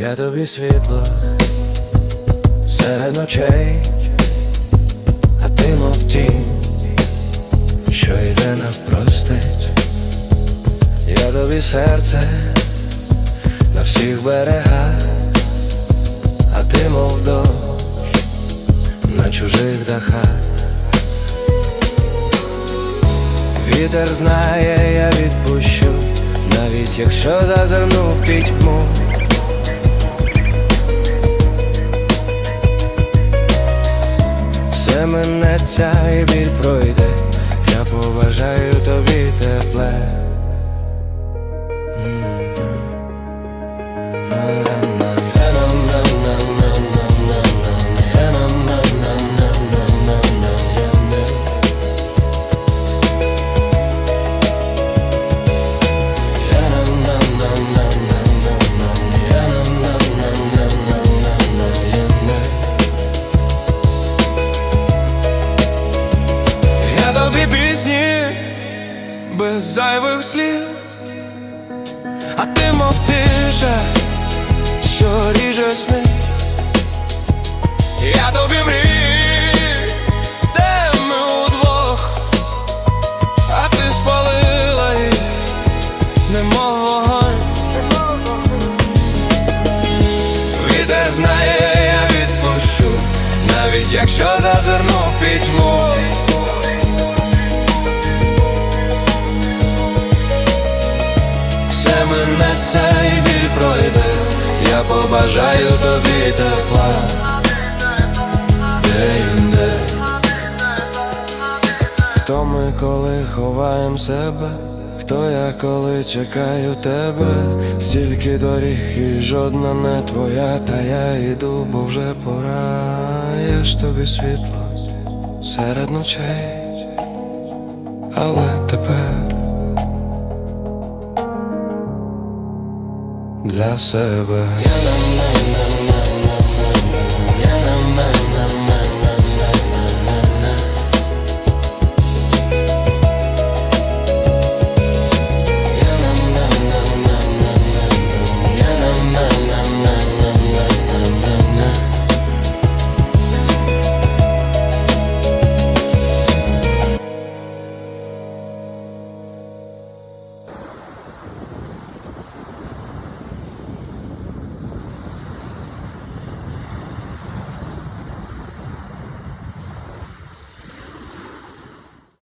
Я тобі світло серед ночей, а ти мов тінь, що йде навпростець. Я тобі серце на всіх берегах, а ти мов дощ на чужих дахах. Вітер знає, я відпущу, навіть якщо зазирну в пітьму. Все ця біль пройде, я побажаю тобі тепле. Без зайвих слів, а ти мов тиша, що ріже сни. Я тобі мрій, де ми удвох, а ти спалила їх, немов вогонь. Вітер знає, я відпущу, навіть якщо зазирну в пітьму. Я побажаю тобі тепла. Де-інде Хто ми, коли ховаєм себе, хто я, коли чекаю тебе, стільки доріг і жодна не твоя, та я йду, бо вже пора. Я ж тобі світло серед ночей, але для себе.